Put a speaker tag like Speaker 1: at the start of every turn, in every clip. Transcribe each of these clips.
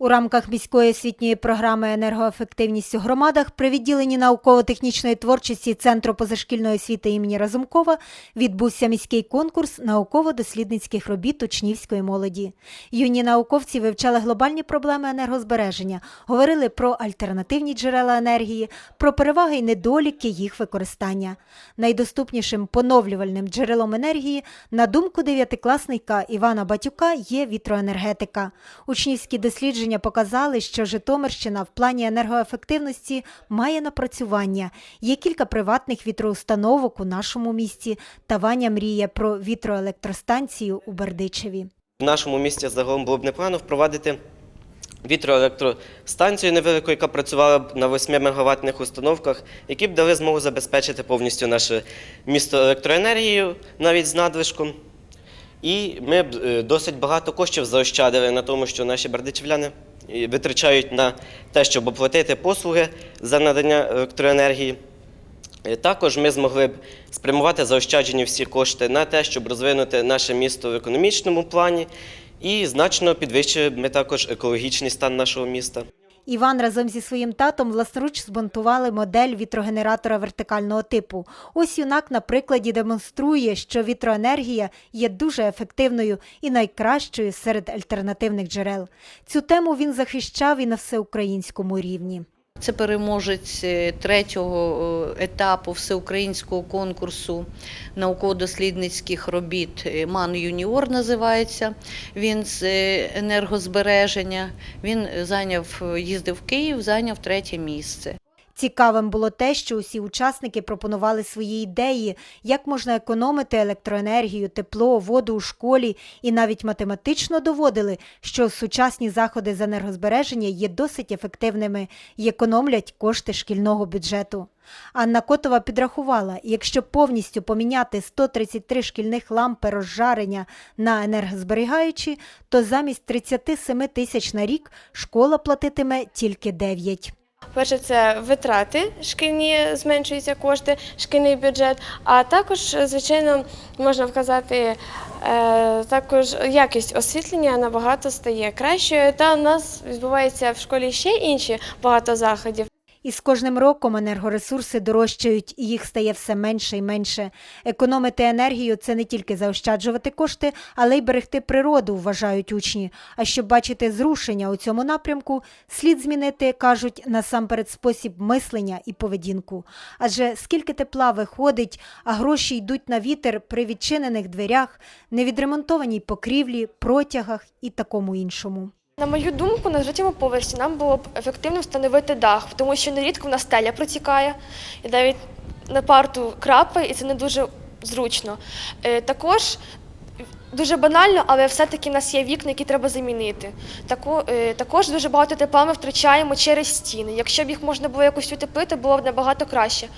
Speaker 1: У рамках міської освітньої програми енергоефективність у громадах при відділенні науково-технічної творчості Центру позашкільної освіти імені Разумкова відбувся міський конкурс науково-дослідницьких робіт учнівської молоді. Юні науковці вивчали глобальні проблеми енергозбереження, говорили про альтернативні джерела енергії, про переваги і недоліки їх використання. Найдоступнішим поновлювальним джерелом енергії, на думку дев'ятикласника Івана Батюка, є вітроенергетика. Учнівські дослідження показали, що Житомирщина в плані енергоефективності має напрацювання. Є кілька приватних вітроустановок у нашому місті. Та Ваня мріє про вітроелектростанцію у Бердичеві.
Speaker 2: В нашому місті загалом було б непогано впровадити вітроелектростанцію невелику, яка працювала б на 8 мегаваттних установках, які б дали змогу забезпечити повністю наше місто електроенергією, навіть з надлишком. І ми б е, досить багато коштів заощадили на тому, що наші бердичівляни витрачають на те, щоб оплатити послуги за надання електроенергії. Е, Також ми змогли б спрямувати заощаджені всі кошти на те, щоб розвинути наше місто в економічному плані, і значно підвищили б ми також екологічний стан нашого міста.
Speaker 1: Іван разом зі своїм татом власноруч збунтували модель вітрогенератора вертикального типу. Ось юнак на прикладі демонструє, що вітроенергія є дуже ефективною і найкращою серед альтернативних джерел. Цю тему він захищав і на всеукраїнському рівні.
Speaker 3: Це переможець е, третього е, етапу всеукраїнського конкурсу науково-дослідницьких робіт е, МАН Юніор називається. Він з енергозбереження. Він зайняв, їздив в Київ, зайняв третє місце.
Speaker 1: Цікавим було те, що усі учасники пропонували свої ідеї, як можна економити електроенергію, тепло, воду у школі, і навіть математично доводили, що сучасні заходи з енергозбереження є досить ефективними і економлять кошти шкільного бюджету. Анна Котова підрахувала, якщо повністю поміняти 133 шкільних лампи розжарення на енергозберігаючі, то замість 37 тисяч на рік школа платитиме тільки 9.
Speaker 4: Перше, це витрати шкільні, зменшуються кошти, шкільний бюджет. А також, звичайно, можна вказати, е, також якість освітлення набагато стає кращою. Та у нас відбувається в школі ще інші багато заходів.
Speaker 1: І з кожним роком енергоресурси дорожчають, і їх стає все менше і менше. Економити енергію це не тільки заощаджувати кошти, але й берегти природу, вважають учні. А щоб бачити зрушення у цьому напрямку, слід змінити, кажуть, насамперед спосіб мислення і поведінку. Адже скільки тепла виходить, а гроші йдуть на вітер при відчинених дверях, невідремонтованій покрівлі, протягах і такому іншому.
Speaker 4: На мою думку, на третьому поверсі нам було б ефективно встановити дах, тому що нерідко в нас стеля протікає, і навіть на парту крапає, і це не дуже зручно. Е, Також дуже банально, але все-таки в нас є вікна, які треба замінити. Е, також дуже багато тепла ми втрачаємо через стіни. Якщо б їх можна було якось утеплити, було б набагато краще.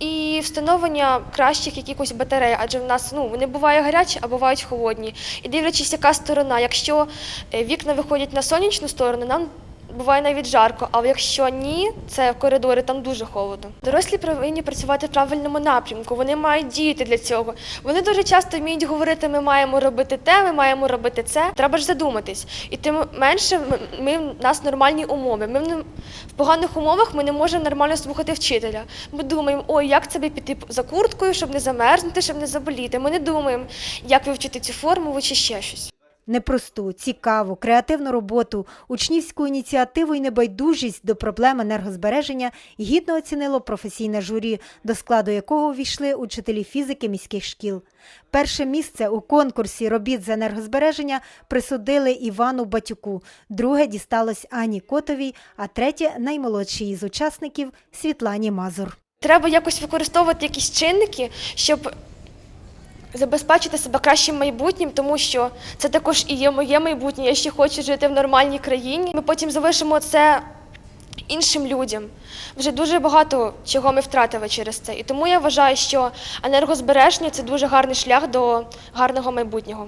Speaker 4: І встановлення кращих якихось батарей, адже в нас ну, вони бувають гарячі, а бувають холодні. І дивлячись, яка сторона, якщо е, вікна виходять на сонячну сторону, нам буває навіть жарко, але якщо ні, це коридори, там дуже холодно. Дорослі повинні працювати в правильному напрямку, вони мають діяти для цього. Вони дуже часто вміють говорити, ми маємо робити те, ми маємо робити це. Треба ж задуматись. І тим менше ми, в нас нормальні умови. Ми в, в поганих умовах ми не можемо нормально слухати вчителя. Ми думаємо, ой, як це піти за курткою, щоб не замерзнути, щоб не заболіти. Ми не думаємо, як вивчити цю формулу чи ще щось.
Speaker 1: Непросту, цікаву, креативну роботу, учнівську ініціативу і небайдужість до проблем енергозбереження гідно оцінило професійне журі, до складу якого увійшли учителі фізики міських шкіл. Перше місце у конкурсі робіт з енергозбереження присудили Івану Батюку, друге дісталось Ані Котовій, а третє наймолодшій із учасників Світлані Мазур.
Speaker 4: Треба якось використовувати якісь чинники, щоб забезпечити себе кращим майбутнім, тому що це також і є моє майбутнє. Я ще хочу жити в нормальній країні. Ми потім залишимо це іншим людям. Вже дуже багато чого ми втратили через це. І тому я вважаю, що енергозбереження це дуже гарний шлях до гарного майбутнього.